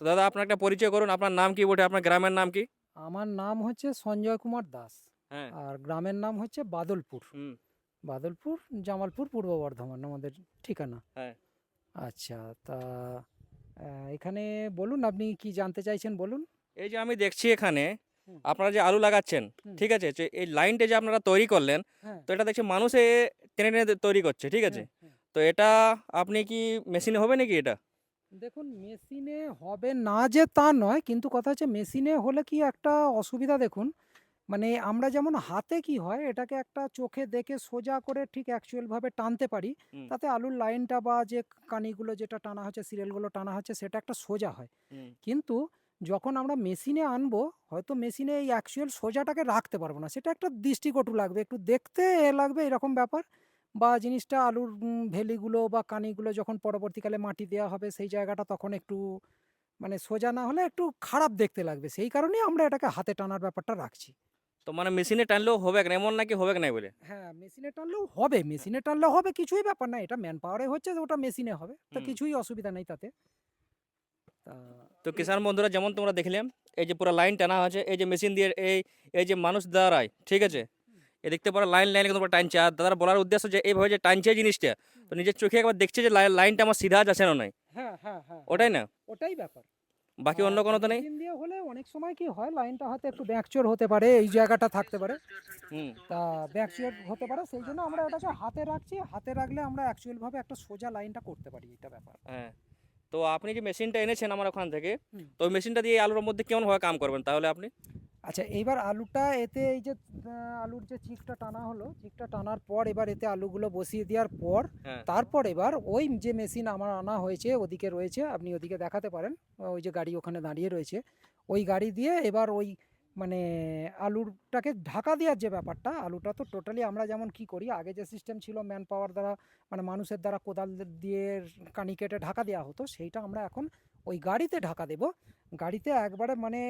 তো দাদা আপনার একটা পরিচয় করুন আপনার নাম কি বটে আপনার গ্রামের নাম কি? আমার নাম হচ্ছে সঞ্জয় কুমার দাস হ্যাঁ। আর গ্রামের নাম হচ্ছে বাদলপুর। হুম। বাদলপুর জামালপুর পূর্ব বর্ধমান আমাদের ঠিকানা। হ্যাঁ। আচ্ছা তা এখানে বলুন আপনি কি জানতে চাইছেন বলুন। এই যে আমি দেখছি এখানে আপনারা যে আলু লাগাচ্ছেন ঠিক আছে? এই লাইনটা যে আপনারা তৈরি করলেন হ্যাঁ। তো এটা দেখছি মানুষে টেনে টেনে তৈরি করছে ঠিক আছে? হ্যাঁ। তো এটা আপনি কি মেশিনে হবে নাকি এটা? দেখুন মেশিনে হবে না যে তা নয় কিন্তু কথা হচ্ছে মেশিনে হলে কি একটা অসুবিধা দেখুন? মানে আমরা যেমন হাতে কি হয় এটাকে একটা চোখে দেখে সোজা করে ঠিক অ্যাকচুয়ালভাবে টানতে পারি। তাতে আলুর লাইনটা বা যে কানিগুলো যেটা টানা হচ্ছে সিরিয়ালগুলো টানা হচ্ছে সেটা একটা সোজা হয়। কিন্তু যখন আমরা মেশিনে আনব হয়তো মেশিনে এই অ্যাকচুয়াল সোজাটাকে রাখতে পারব না। সেটা একটা দৃষ্টিকটু লাগবে একটু দেখতে এ লাগবে এরকম ব্যাপার। বা জিনিসটা আলুর উম, ভেলিগুলো বা কানিগুলো যখন পরবর্তীকালে মাটি দেওয়া হবে সেই জায়গাটা তখন একটু মানে সোজা না হলে একটু খারাপ দেখতে লাগবে। সেই কারণেই আমরা এটাকে হাতে টানার ব্যাপারটা রাখছি। তো মানে মেশিনে টানলেও হবে না এমন নাকি হবে না বলে? হ্যাঁ মেশিনে টানলেও হবে মেশিনে টানলেও হবে কিছুই ব্যাপার না এটা ম্যান পাওয়ারে হচ্ছে যে ওটা মেশিনে হবে তো হুম। কিছুই অসুবিধা নেই তাতে। তা তো কিষাণ বন্ধুরা যেমন তোমরা দেখলাম এই যে পুরো লাইন টানা আছে এই যে মেশিন দিয়ে এই এই যে মানুষ দাঁড়ায় ঠিক আছে? এ দেখতে পারো লাইন লাইন তোমরা টানছে আর দাদার বলার উদ্দেশ্য যে এইভাবে যে টানছে জিনিসটা তো নিজের চোখে একবার দেখছে যে লাই- লাইনটা আমার সিধা যাচ্ছে না নাই। হ্যাঁ হ্যাঁ হ্যাঁ ওটাই না? ওটাই ব্যাপার। বাকি অন্য কোনো তো নেই? দিয়ে হলে অনেক সময় কি হয় লাইনটা হয়তো একটু ব্যাকচোর হতে পারে এই জায়গাটা থাকতে পারে। হুম। তা ব্যাকচোর হতে পারে সেই জন্য আমরা এটাকে হাতে রাখছি। হাতে রাখলে আমরা অ্যাকচুয়াল ভাবে একটা সোজা লাইনটা করতে পারি এটা ব্যাপার। হ্যাঁ। তো আপনি যে মেশিনটা এনেছেন আমার ওখান থেকে তো ওই মেশিনটা দিয়ে আলুর মধ্যে কেমনভাবে কাম করবেন তাহলে আপনি? আচ্ছা এইবার আলুটা এতে এই যে আলুর যে চিকটা টানা হলো চিকটা টানার পর এবার এতে আলুগুলো বসিয়ে দেওয়ার পর হ্যাঁ। তারপর এবার ওই যে মেশিন আমার আনা হয়েছে ওদিকে রয়েছে আপনি ওদিকে দেখাতে পারেন ওই যে গাড়ি ওখানে দাঁড়িয়ে রয়েছে ওই গাড়ি দিয়ে এবার ওই মানে আলুরটাকে ঢাকা দেওয়ার যে ব্যাপারটা আলুটা তো টোটালি আমরা যেমন কি করি আগে যে সিস্টেম ছিল ম্যান পাওয়ার দ্বারা মানে মানুষের দ্বারা কোদাল দিয়ে কানি কেটে ঢাকা দেওয়া হতো সেইটা আমরা এখন ওই গাড়িতে ঢাকা দেব। গাড়িতে একবারে মানে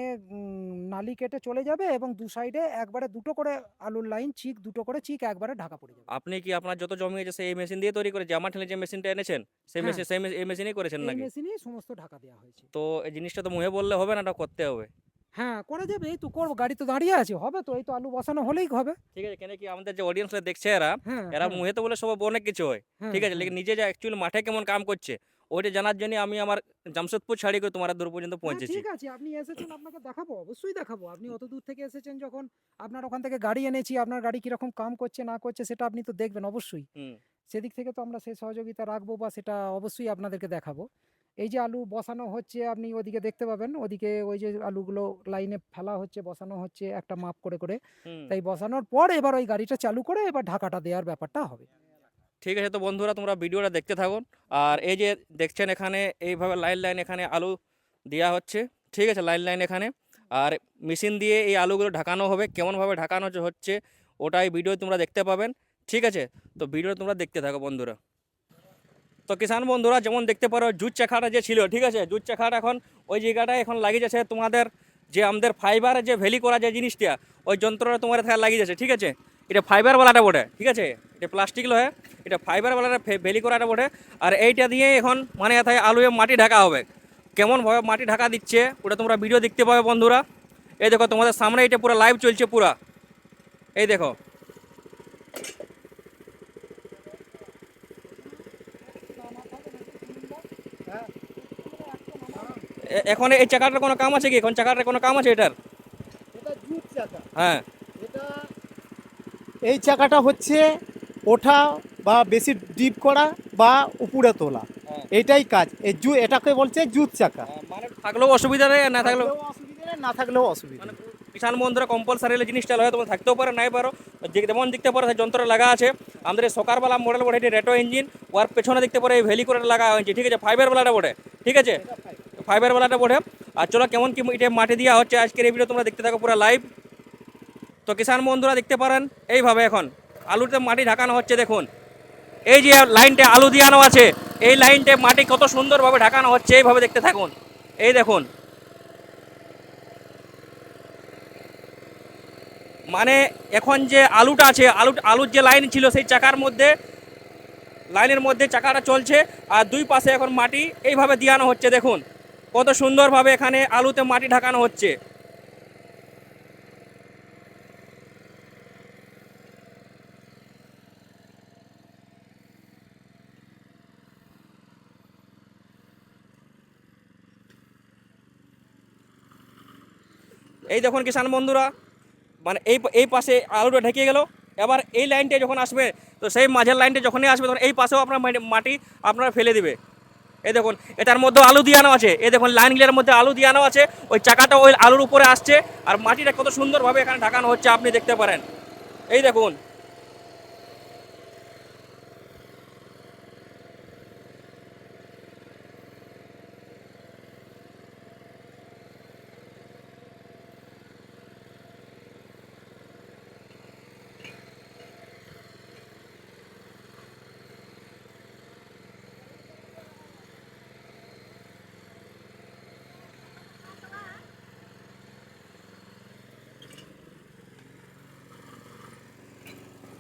নালি কেটে চলে যাবে এবং দু সাইডে একবারে দুটো করে আলুর লাইন চিক দুটো করে চিক একবারে ঢাকা পড়ে যাবে। আপনি কি আপনার যত জমি আছে সেই মেশিন দিয়ে তৈরি করে জামা ঠেলে যে মেশিনটা এনেছেন সেই হ্যাঁ। মেশিন সেই এই মেশিনেই করেছেন নাকি? মেশিনেই সমস্ত ঢাকা দেওয়া হয়েছে। তো এই জিনিসটা তো মুহে বললে হবে না এটা করতে হবে। হ্যাঁ করা যাবে এই তো করব গাড়ি তো দাঁড়িয়ে আছে হবে তো এই তো আলু বসানো হলেই হবে। ঠিক আছে কেন কি আমাদের যে অডিয়েন্স দেখছে এরা হ্যাঁ এরা হ্যাঁ, মুহে তো বলে সব অনেক কিছু হয়। হ্যাঁ, ঠিক আছে হ্যাঁ। লেকিন নিজে যে অ্যাকচুয়ালি মাঠে কেমন কাম করছে ওইটা জানার জন্য আমি আমার জামশেদপুর ছাড়ি করে তোমার দূর পর্যন্ত হ্যাঁ, পৌঁছেছি। ঠিক আছে। আপনি এসেছেন আপনাকে দেখাবো অবশ্যই দেখাবো। আপনি অত দূর থেকে এসেছেন যখন আপনার ওখান থেকে গাড়ি এনেছি আপনার গাড়ি কীরকম কাম করছে না করছে সেটা আপনি তো দেখবেন অবশ্যই। সেদিক থেকে তো আমরা সেই সহযোগিতা রাখব বা সেটা অবশ্যই আপনাদেরকে দেখাবো। এই যে আলু বসানো হচ্ছে আপনি ওদিকে দেখতে পাবেন। ওদিকে ওই যে আলুগুলো লাইনে ফেলা হচ্ছে বসানো হচ্ছে একটা মাপ করে করে। তাই বসানোর পর এবার ওই গাড়িটা চালু করে এবার ঢাকাটা দেওয়ার ব্যাপারটা হবে। ঠিক আছে তো বন্ধুরা তোমরা ভিডিওটা দেখতে থাকুন আর এই যে দেখছেন এখানে, এইভাবে লাইন লাইন এখানে আলু দেওয়া হচ্ছে। ঠিক আছে লাইন লাইন এখানে। আর মেশিন দিয়ে এই আলুগুলো ঢাকানো হবে। কেমনভাবে ঢাকানো হচ্ছে- ওটাই ভিডিও তোমরা দেখতে পাবেন। ঠিক আছে, তো ভিডিও তোমরা দেখতে থাকো বন্ধুরা। তো কিষান বন্ধুরা, যেমন দেখতে পারো, জুট চাখাটা যে ছিল, ঠিক আছে, জুট চাখাটা এখন ওই জায়গাটায় এখন লাগিয়ে যাচ্ছে। তোমাদের যে আমাদের ফাইবারের যে ভ্যালি করা যে জিনিসটা, ওই যন্ত্রটা তোমার লাগিয়ে যাচ্ছে, ঠিক আছে। এটা ফাইবারওয়ালাটা বটে ঠিক আছে? এটা প্লাস্টিক লহে এটা ফাইবারওয়ালাটা ভ্যালি করাটা বটে। আর এইটা দিয়ে এখন মানে এথায় আলুয়ে মাটি ঢাকা হবে। কেমনভাবে মাটি ঢাকা দিচ্ছে ওটা তোমরা ভিডিও দেখতে পাবে বন্ধুরা। এই দেখো তোমাদের সামনে এটা পুরো লাইভ চলছে পুরা। এই দেখো। এখন এই চাকাটার কোনো কাম আছে কি? এখন চাকাটার কোনো কাম আছে এটার? হ্যাঁ। এই চাকাটা হচ্ছে ওঠা বা বেশি ডিপ করা বা উপরে তোলা। হ্যাঁ। এটাই কাজ। এই জু এটাকে বলছে জুত চাকা। মানে থাকলেও অসুবিধা নেই না থাকলেও অসুবিধা নেই না থাকলেও অসুবিধা। মানে। কিষান বন্ধুরা কম্পালসারি জিনিসটা লয় তোমার থাকতেও পারে নাই পারো। যে যেমন দেখতে পারো সেই যন্ত্র লাগা আছে। আমাদের এই সকারবেলা মডেল বটে এটি রেটো ইঞ্জিন ওর পেছনে দেখতে পারো এই ভ্যালি করে লাগা হয়েছে। ঠিক আছে ফাইবারওয়ালাটা বটে ঠিক আছে? ফাইবারওয়ালাটা বটে আর চলো কেমন কি এটা মাটি দেওয়া হচ্ছে আজকের এই ভিডিও তোমরা দেখতে থাকো পুরো লাইভ তো কিষান বন্ধুরা দেখতে পারেন, এইভাবে এখন আলুতে মাটি ঢাকানো হচ্ছে, দেখুন। এই যে লাইনটা আলু দিয়ানো আছে, এই লাইনটা মাটি কত সুন্দরভাবে ঢাকানো হচ্ছে, এইভাবে দেখতে থাকুন। এই দেখুন। মানে এখন যে আলুটা আছে, আলু, আলুর যে লাইন ছিল সেই চাকার মধ্যে, লাইনের মধ্যে চাকাটা চলছে, আর দুই পাশে এখন মাটি এইভাবে দিয়ানো হচ্ছে, দেখুন। কত সুন্দরভাবে এখানে আলুতে মাটি ঢাকানো হচ্ছে। এই দেখুন কিষাণ বন্ধুরা মানে এই এই পাশে আলুটা ঢেকে গেল। এবার এই লাইনটা যখন আসবে, তো সেই মাঝের লাইনটা যখনই আসবে, তখন এই পাশেও আপনার মাটি- আপনারা ফেলে দিবে। এই দেখুন, এটার মধ্যে আলু দিয়ানো আছে। এই দেখুন, লাইনগুলোর মধ্যে আলু দিয়ানো আছে। ওই চাকাটা ওই আলুর উপরে আসছে, আর মাটিটা কত সুন্দরভাবে এখানে ঢাকানো হচ্ছে, আপনি দেখতে পারেন। এই দেখুন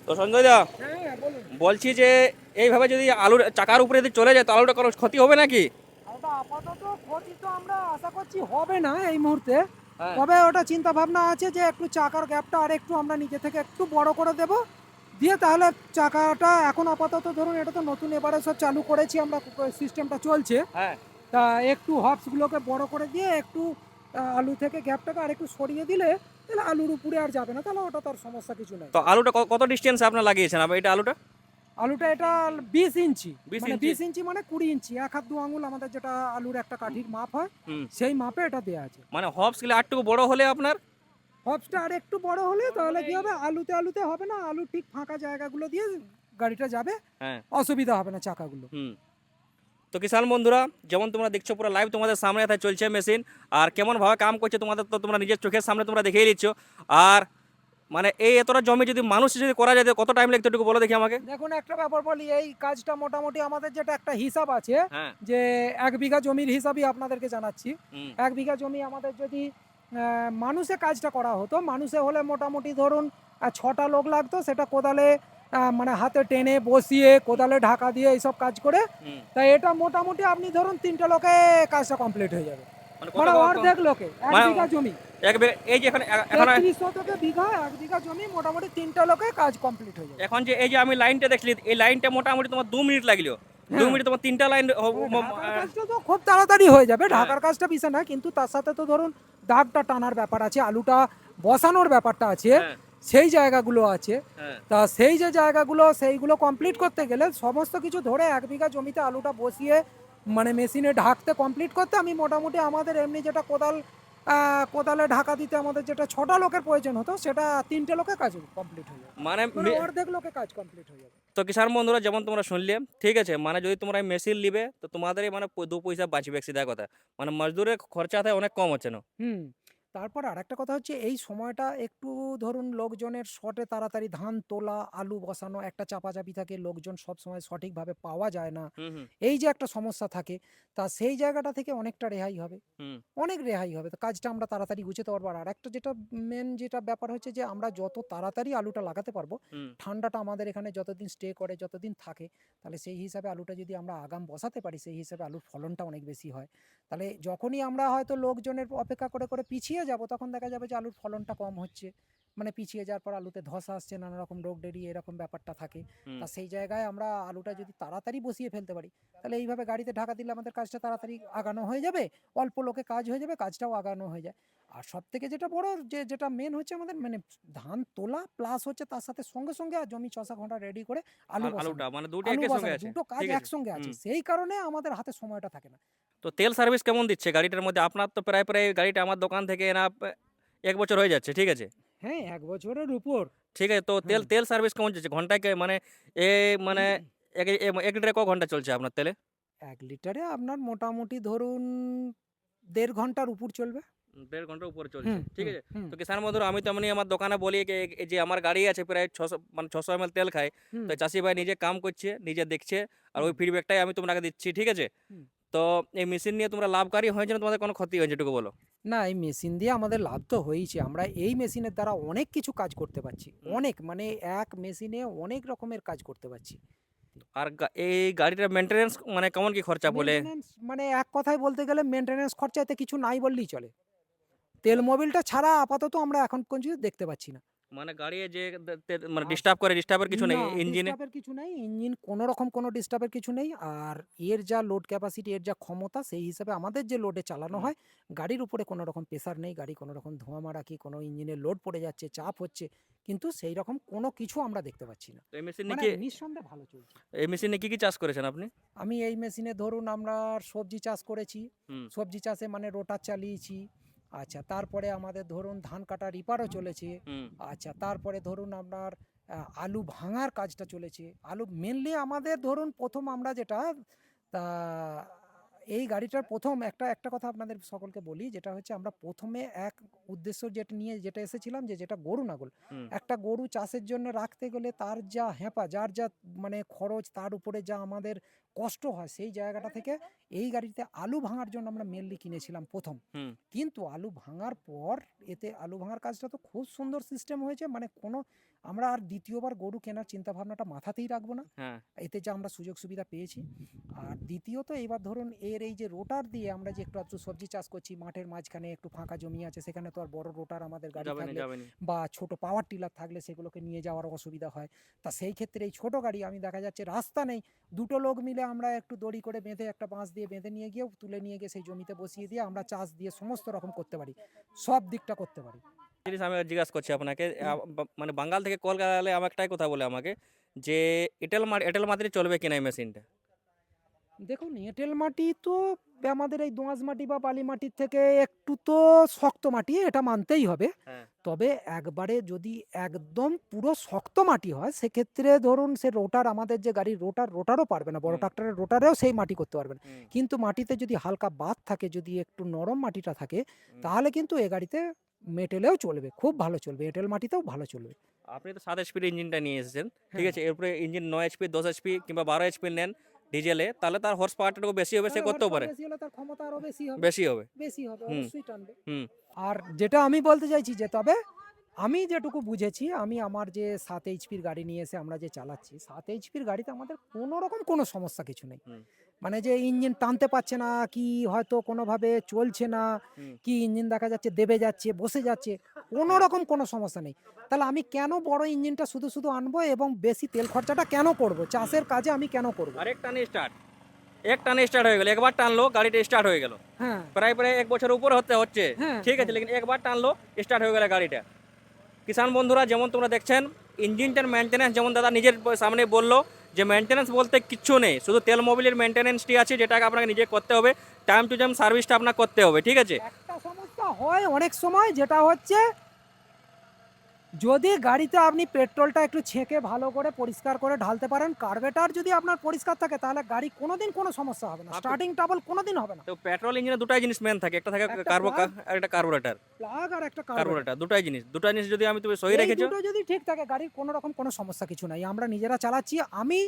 তো সঞ্জয় দা হ্যাঁ বলছি যে এইভাবে যদি আলুর চাকার উপরে যদি চলে যায় তো আলুটা কোনো ক্ষতি হবে নাকি? আপাতত ক্ষতি তো আমরা আশা করছি হবে না এই মুহূর্তে। হ্যাঁ। তবে ওটা চিন্তা ভাবনা আছে যে একটু চাকার গ্যাপটা আর একটু আমরা নিজে থেকে একটু বড় করে দেব। দিয়ে তাহলে চাকাটা এখন আপাতত ধরুন এটা তো নতুন এবারে সব চালু করেছি আমরা সিস্টেমটা চলছে। হ্যাঁ। তা একটু হবসগুলোকে বড় করে দিয়ে একটু আলু থেকে গ্যাপটাকে আর একটু সরিয়ে দিলে তাহলে আলুর উপরে আর যাবে না তাহলে ওটা তার সমস্যা কিছু নেই। তো আলুটা ক- কত ডিস্টেন্সে আপনার লাগিয়েছেন? আবার এটা আলুটা? আলুটা এটা বিশ ইঞ্চি। 20 মানে ইঞ্চি? বিশ ইঞ্চি মানে কুড়ি ইঞ্চি। এক হাত দু আঙুল আমাদের যেটা আলুর একটা কাঠির মাপ হয় হুম। সেই মাপে এটা দেওয়া আছে। মানে হবস গেলে আটটুকু বড় হলে আপনার? হবসটা আর একটু বড় হলে তাহলে কি হবে? আলুতে আলুতে হবে না আলু ঠিক ফাঁকা জায়গাগুলো দিয়ে গাড়িটা যাবে হ্যাঁ। অসুবিধা হবে না চাকাগুলো। হুম। তো কিষাণ বন্ধুরা যেমন তোমরা দেখছ পুরো লাইভ তোমাদের সামনে এথায় চলছে মেশিন আর কেমনভাবে কাম করছে তোমাদের তো তোমরা নিজের চোখের সামনে তোমরা দেখেই নিচ্ছ আর মানে এই এতটা জমি যদি মানুষ যদি করা যায় কত টাইম লাগতো একটু বলো দেখি আমাকে? দেখুন একটা ব্যাপার বলি এই কাজটা মোটামুটি আমাদের যেটা একটা হিসাব আছে হ্যাঁ। যে এক বিঘা জমির হিসাবই আপনাদেরকে জানাচ্ছি। এক বিঘা জমি আমাদের যদি মানুষে কাজটা করা হতো মানুষে হলে মোটামুটি ধরুন ছটা লোক লাগতো সেটা কোদালে মানে হাতে টেনে বসিয়ে কোদালে ঢাকা দিয়ে এইসব কাজ করে তাই এটা মোটামুটি আপনি ধরুন তিনটে লোকে কাজটা কমপ্লিট হয়ে যাবে। মানে মানে অর্ধেক লোকে এক মানে- বিঘা জমি। এই যে এখন এখন শতকে বিঘা এক বিঘা জমি মোটামুটি তিনটে লোকে কাজ কমপ্লিট হয়ে যাবে। এখন যে এই যে আমি লাইনটা দেখলি এই লাইনটা মোটামুটি তোমার দু মিনিট লাগল। দু হ্যাঁ। মিনিট তোমার তিনটা লাইন তো খুব তাড়াতাড়ি হয়ে যাবে। ঢাকার কাজটা বিষয় না কিন্তু তার সাথে তো ধরুন দাগটা টানার ব্যাপার আছে আলুটা বসানোর ব্যাপারটা আছে। হ্যাঁ। সেই জায়গাগুলো আছে। হ্যাঁ। তা সেই যে জায়গাগুলো সেইগুলো কমপ্লিট করতে গেলে সমস্ত কিছু ধরে এক বিঘা জমিতে আলুটা বসিয়ে মানে মেশিনে ঢাকতে কমপ্লিট করতে আমি মোটামুটি আমাদের এমনি যেটা কোদাল কোদালে ঢাকা দিতে আমাদের যেটা ছটা লোকের প্রয়োজন হতো সেটা তিনটে লোকে কাজ কমপ্লিট হয়ে যাবে মানে মানে অর্ধেক লোকে কাজ কমপ্লিট হয়ে যাবে। তো কিষাণ বন্ধুরা যেমন তোমরা শুনলে ঠিক আছে মানে যদি তোমরা মেশিন নিবে তো তোমাদেরই মানে দু পয়সা বাঁচবে সিধা কথা। মানে মজদুরের খরচা থাকে অনেক কম হচ্ছে না। হুম। তারপর আরেকটা কথা হচ্ছে এই সময়টা একটু ধরুন লোকজনের শটে তাড়াতাড়ি ধান তোলা আলু বসানো একটা চাপাচাপি থাকে লোকজন সব সময় সঠিকভাবে পাওয়া যায় না। এই যে একটা সমস্যা থাকে তা সেই জায়গাটা থেকে অনেকটা রেহাই হবে। অনেক রেহাই হবে। তো কাজটা আমরা তাড়াতাড়ি গুছাতে পারব। আর একটা যেটা মেন যেটা ব্যাপার হচ্ছে যে আমরা যত তাড়াতাড়ি আলুটা লাগাতে পারব ঠান্ডাটা আমাদের এখানে যতদিন স্টে করে যতদিন থাকে তাহলে সেই হিসাবে আলুটা যদি আমরা আগাম বসাতে পারি সেই হিসাবে আলুর ফলনটা অনেক বেশি হয়। তাহলে যখনই আমরা হয়তো লোকজনের অপেক্ষা করে করে পিছিয়ে যাব তখন দেখা যাবে যে আলুর ফলনটা কম হচ্ছে। মানে পিছিয়ে যাওয়ার পর আলুতে ধসা আসছে নানা রকম রোগ ডেরি এরকম ব্যাপারটা থাকে। তা সেই জায়গায় আমরা আলুটা যদি তাড়াতাড়ি বসিয়ে ফেলতে পারি তাহলে এইভাবে গাড়িতে ঢাকা দিলে আমাদের কাজটা তাড়াতাড়ি আগানো হয়ে যাবে অল্প লোকে কাজ হয়ে যাবে কাজটাও আগানো হয়ে যায়। আর সব থেকে যেটা বড় যে যেটা মেন হচ্ছে আমাদের মানে ধান তোলা প্লাস হচ্ছে তার সাথে সঙ্গে সঙ্গে আর জমি চষা ঘণ্টা রেডি করে আলু আল- আলুটা মানে দুটো একই আছে? দুটো কাজ একসঙ্গে আছে। সেই কারণে আমাদের হাতে সময়টা থাকে না। তো তেল সার্ভিস কেমন দিচ্ছে? গাড়িটার মধ্যে আপনার তো প্রায় প্রায় গাড়িটা আমার দোকান থেকে না এক বছর হয়ে যাচ্ছে ঠিক আছে? হ্যাঁ এক বছরের উপর। ঠিক আছে তো তেল তেল সার্ভিস কেমন যাচ্ছে? ঘন্টায় কে- মানে এ মানে এক এক লিটারে ক ঘণ্টা চলছে আপনার তেলে? এক লিটারে আপনার মোটামুটি ধরুন দেড় ঘণ্টার উপর চলবে। দেড় ঘণ্টার উপরে চলছে। ঠিক আছে? তো কিষান বন্ধুরা আমি তো এমনি আমার দোকানে বলি যে আমার গাড়ি আছে প্রায় ছশো মানে ছশো এম তেল খায়। তো চাষি ভাই নিজে কাম করছে নিজে দেখছে আর ওই ফিডব্যাকটাই আমি তোমাকে দিচ্ছি ঠিক আছে? তো এই মেশিন নিয়ে তোমরা লাভকারী হয়েছে না তোমাদের কোনো ক্ষতি হয়েছে এটুকু বলো। না এই মেশিন দিয়ে আমাদের লাভ তো হয়েইছে আমরা এই মেশিনের দ্বারা অনেক কিছু কাজ করতে পারছি। অনেক মানে এক মেশিনে অনেক রকমের কাজ করতে পারছি। আর এই গাড়িটার মেনটেনেন্স মানে কেমন কি খরচা বলে? মানে এক কথায় বলতে গেলে মেনটেনেন্স খরচা এতে কিছু নাই বললেই চলে। তেল মোবিলটা ছাড়া আপাতত আমরা এখন পর্যন্ত দেখতে পাচ্ছি না। মানে গাড়ি যে মানে ডিস্টার্ব করে ডিস্টার্বের কিছু নেই ইঞ্জিনে ডিস্টার্বের কিছু নেই ইঞ্জিন কোনো রকম কোনো ডিস্টার্বের কিছু নেই আর এর যা লোড ক্যাপাসিটি এর যা ক্ষমতা সেই হিসাবে আমাদের যে লোডে চালানো হয় গাড়ির উপরে কোনো রকম প্রেসার নেই গাড়ি কোনো রকম ধোঁয়া মারা কি কোনো ইঞ্জিনের লোড পড়ে যাচ্ছে চাপ হচ্ছে কিন্তু সেই রকম কোনো কিছু আমরা দেখতে পাচ্ছি না। এই মেশিনে কি নিঃসন্দেহে ভালো চলছে। এই মেশিনে কি কি চাষ করেছেন আপনি? আমি এই মেশিনে ধরুন আমরা সবজি চাষ করেছি সবজি চাষে মানে রোটার চালিয়েছি আচ্ছা তারপরে আমাদের ধরুন ধান কাটা রিপারও চলেছে। আচ্ছা তারপরে ধরুন আপনার আলু ভাঙার কাজটা চলেছে। আলু মেনলি আমাদের ধরুন প্রথম আমরা যেটা তা এই গাড়িটার প্রথম একটা একটা কথা আপনাদের সকলকে বলি যেটা হচ্ছে আমরা প্রথমে এক উদ্দেশ্য যেটা নিয়ে যেটা এসেছিলাম যে যেটা গরু নাগল। একটা গরু চাষের জন্য রাখতে গেলে তার যা হ্যাপা যার যা মানে খরচ তার উপরে যা আমাদের কষ্ট হয় সেই জায়গাটা থেকে এই গাড়িতে আলু ভাঙার জন্য আমরা মেনলি কিনেছিলাম প্রথম। কিন্তু আলু ভাঙার পর এতে আলু ভাঙার কাজটা তো খুব সুন্দর সিস্টেম হয়েছে মানে কোনো আমরা আর দ্বিতীয়বার গরু কেনার চিন্তা ভাবনাটা মাথাতেই রাখব না। হ্যাঁ। এতে যে আমরা সুযোগ সুবিধা পেয়েছি। আর দ্বিতীয়ত এবার ধরুন এর এই যে রোটার দিয়ে আমরা যে একটু একটু সবজি চাষ করছি মাঠের মাঝখানে একটু ফাঁকা জমি আছে সেখানে তো আর বড় রোটার আমাদের গাড়ি থাকলে বা ছোট পাওয়ার টিলার থাকলে সেগুলোকে নিয়ে যাওয়ার অসুবিধা হয়। তা সেই ক্ষেত্রে এই ছোট গাড়ি আমি দেখা যাচ্ছে রাস্তা নেই দুটো লোক মিলে আমরা একটু দড়ি করে বেঁধে একটা বাঁশ দিয়ে বেঁধে নিয়ে গিয়ে তুলে নিয়ে গিয়ে সেই জমিতে বসিয়ে দিয়ে আমরা চাষ দিয়ে সমস্ত রকম করতে পারি। সব দিকটা করতে পারি। জিনিস আমি জিজ্ঞাসা করছি আপনাকে মানে বাঙ্গাল থেকে কলকাতা আমার একটাই কথা বলে আমাকে যে এটেল এটেল মাটিতে চলবে কিনা এই মেশিনটা? দেখুন এঁটেল মাটি তো আমাদের এই দোঁয়াশ মাটি বা বালি মাটির থেকে একটু তো শক্ত মাটি এটা মানতেই হবে হ্যাঁ। তবে একবারে যদি একদম পুরো শক্ত মাটি হয় সেক্ষেত্রে ধরুন সে রোটার আমাদের যে গাড়ির রোটার রোটারও পারবে না বড়। ট্রাক্টরের রোটারেও সেই মাটি করতে পারবে না কিন্তু মাটিতে যদি হালকা বাদ থাকে যদি একটু নরম মাটিটা থাকে তাহলে কিন্তু এ গাড়িতে মেটেলেও চলবে খুব ভালো চলবে এঁটেল মাটিতেও ভালো চলবে আপনি তো সাত এইচপির ইঞ্জিনটা নিয়ে এসেছেন ঠিক হ্যাঁ। আছে এরপরে ইঞ্জিন নয় এইচপি দশ এইচপি কিংবা বারো এইচপি নেন ডিজেলে তাহলে তার হর্স পাওয়ারটা বেশি হবে সে করতেও পারে। বেশি হলে তার ক্ষমতা আরও বেশি হবে। বেশি হবে। বেশি হবে অবশ্যই টানবে। আর যেটা আমি বলতে চাইছি যে তবে আমি যেটুকু বুঝেছি আমি আমার যে সাত এইচপির গাড়ি নিয়ে এসে আমরা যে চালাচ্ছি সাত এইচপির গাড়িতে আমাদের কোনো রকম কোনো সমস্যা কিছু নেই। মানে যে ইঞ্জিন টানতে পারছে না কি হয়তো কোনোভাবে চলছে না কি ইঞ্জিন দেখা যাচ্ছে দেবে যাচ্ছে বসে যাচ্ছে কোনো রকম কোনো সমস্যা নেই। তাহলে আমি কেন বড় ইঞ্জিনটা শুধু শুধু আনব এবং বেশি তেল খরচাটা কেন করব? চাষের কাজে আমি কেন করব? আর এক টানে স্টার্ট এক টানে স্টার্ট হয়ে গেল একবার টানলো গাড়িটা স্টার্ট হয়ে গেল। হ্যাঁ। প্রায় প্রায় এক বছর উপরে হতে হচ্ছে। হ্যাঁ ঠিক আছে লেকিন একবার টানলো স্টার্ট হয়ে গেল গাড়িটা। কিষান বন্ধুরা যেমন তোমরা দেখছেন ইঞ্জিনটার মেনটেন্যান্স যেমন দাদা নিজের সামনে বলল যে মেনটেন্যান্স বলতে কিচ্ছু নেই, শুধু তেল মোবিলের মেনটেন্যান্সটি আছে যেটাকে আপনাকে নিজে করতে হবে টাইম টু টাইম সার্ভিসটা আপনার করতে হবে, ঠিক আছে? একটা সমস্যা হয় অনেক সময়, যেটা হচ্ছে যদি গাড়িতে আপনি পেট্রোলটা একটু ছেঁকে ভালো করে পরিষ্কার করে ঢালতে পারেন কার্বেটার যদি আপনার পরিষ্কার থাকে তাহলে গাড়ি কোনোদিন কোনো সমস্যা হবে না। স্টার্টিং ট্রাবল কোনোদিন হবে না। তো পেট্রোল ইঞ্জিনে দুটাই জিনিস মেন থাকে একটা থাকে কার্বো আর একটা কার্বোরেটার প্লাগ আর একটা কার্বোরেটার দুটাই জিনিস। দুটাই জিনিস যদি আমি তুমি সহি রেখেছো। দুটো যদি ঠিক থাকে গাড়ির কোনো রকম কোনো সমস্যা কিছু নাই। আমরা নিজেরা চালাচ্ছি। আমি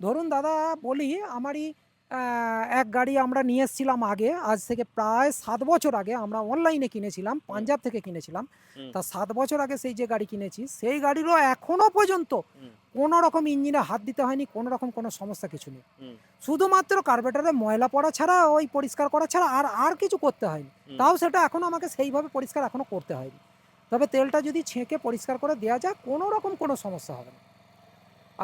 ধরুন দাদা বলি আমারই এক গাড়ি আমরা নিয়ে এসেছিলাম আগে আজ থেকে প্রায় সাত বছর আগে আমরা অনলাইনে কিনেছিলাম পাঞ্জাব থেকে কিনেছিলাম। তা সাত বছর আগে সেই যে গাড়ি কিনেছি সেই গাড়িরও এখনও পর্যন্ত কোনো রকম ইঞ্জিনে হাত দিতে হয়নি কোনো রকম কোনো সমস্যা কিছু নেই। শুধুমাত্র কার্বেটারে ময়লা পড়া ছাড়া ওই পরিষ্কার করা ছাড়া আর আর কিছু করতে হয়নি। তাও সেটা এখনও আমাকে সেইভাবে পরিষ্কার এখনও করতে হয়নি। তবে তেলটা যদি ছেঁকে পরিষ্কার করে দেওয়া যায় কোনো রকম কোনো সমস্যা হবে না।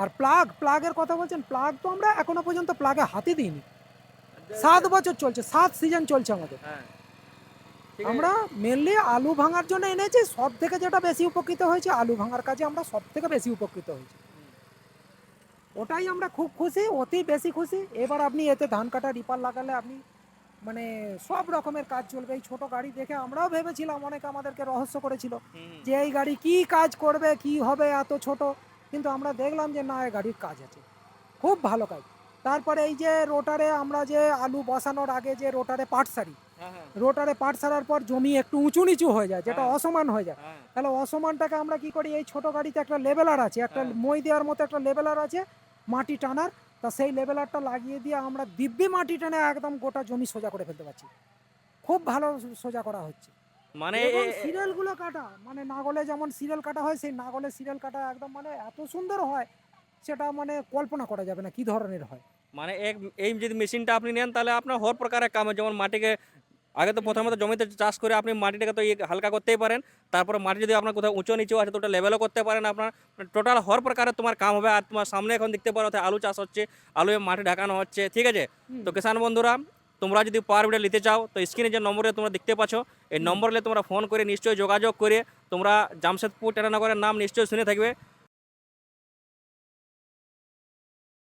আর প্লাগ প্লাগের কথা বলছেন প্লাগ তো আমরা এখনও পর্যন্ত প্লাগে হাতে দিইনি। সাত বছর চলছে সাত সিজন চলছে আমাদের। হ্যাঁ। আমরা মেনলি আলু ভাঙার জন্য এনেছি সব থেকে যেটা বেশি উপকৃত হয়েছে আলু ভাঙার কাজে আমরা সব থেকে বেশি উপকৃত হয়েছি। ওটাই আমরা খুব খুশি অতি বেশি খুশি। এবার আপনি এতে ধান কাটা রিপার লাগালে আপনি মানে সব রকমের কাজ চলবে। এই ছোট গাড়ি দেখে আমরাও ভেবেছিলাম অনেকে আমাদেরকে রহস্য করেছিল যে এই গাড়ি কি কাজ করবে কি হবে এত ছোট। কিন্তু আমরা দেখলাম যে না গাড়ির কাজ আছে। খুব ভালো কাজ। তারপরে এই যে রোটারে আমরা যে আলু বসানোর আগে যে রোটারে পাট সারি হ্যাঁ, হ্যাঁ, রোটারে পাট সারার পর জমি একটু উঁচু নিচু হয়ে যায় যেটা হ্যাঁ। অসমান হয়ে যায়। তাহলে অসমানটাকে আমরা কি করি? এই ছোট গাড়িতে একটা লেভেলার আছে একটা। মই দেওয়ার মতো একটা লেভেলার আছে মাটি টানার। তা সেই লেভেলারটা লাগিয়ে দিয়ে আমরা দিব্যি মাটি টেনে একদম গোটা জমি সোজা করে ফেলতে পারছি। খুব ভালো সোজা করা হচ্ছে। মানে সিরিয়ালগুলো কাটা। মানে নাগলে যেমন সিরিয়াল কাটা হয় সেই নাগলে সিরিয়াল কাটা একদম মানে এত সুন্দর হয় সেটা মানে কল্পনা করা যাবে না কি ধরনের হয়। মানে এক এই যদি মেশিনটা আপনি নেন তাহলে আপনার হর প্রকারের কাম যেমন মাটিকে আগে তো প্রথমত জমিতে চাষ করে আপনি মাটিটাকে তো ইয়ে হালকা করতেই পারেন তারপরে মাটি যদি আপনার কোথাও উঁচু নিচু আছে তো ওটা লেভেলও করতে পারেন আপনার। টোটাল হর প্রকারের তোমার কাম হবে আর তোমার সামনে এখন দেখতে পারো আলু চাষ হচ্ছে আলু মাটি ঢাকানো হচ্ছে ঠিক আছে? তো কিষান বন্ধুরা তোমরা যদি পাওয়ার বিডে নিতে চাও, তো স্ক্রিনে যে নম্বরে তোমরা দেখতে পাচ্ছ। এই নম্বরে তোমরা ফোন করে নিশ্চয়ই যোগাযোগ করে তোমরা জামশেদপুর, টেটানগরের নাম নিশ্চয়ই শুনে থাকবে।